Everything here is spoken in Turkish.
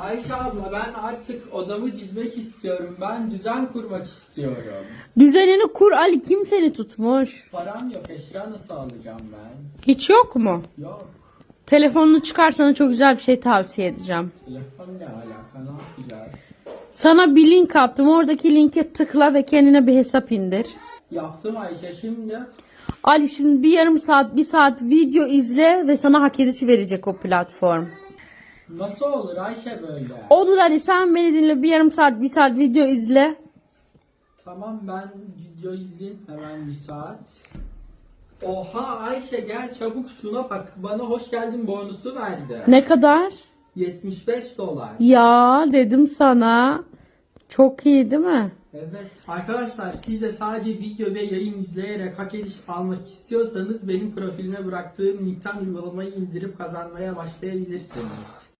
Ayşe abla ben artık odamı dizmek istiyorum. Ben düzen kurmak istiyorum. Düzenini kur Ali kim seni tutmuş? Param yok eşya nasıl alacağım ben? Hiç yok mu? Yok. Telefonunu çıkar sana çok güzel bir şey tavsiye edeceğim. Telefon ne alaka ne yapacağız? Sana bir link attım. Oradaki linke tıkla ve kendine bir hesap indir. Yaptım Ayşe şimdi. Ali şimdi bir yarım saat, bir saat video izle ve sana hak edişi verecek o platform. Nasıl olur Ayşe böyle? Olur Ali sen beni dinle bir yarım saat, bir saat video izle. Tamam ben video izleyeyim hemen bir saat. Oha Ayşe gel çabuk şuna bak. Bana hoş geldin bonusu verdi. Ne kadar? 75 dolar. Ya dedim sana. Çok iyi değil mi? Evet. Arkadaşlar siz de sadece video ve yayın izleyerek hak ediş almak istiyorsanız benim profilime bıraktığım linkten uygulamayı indirip kazanmaya başlayabilirsiniz.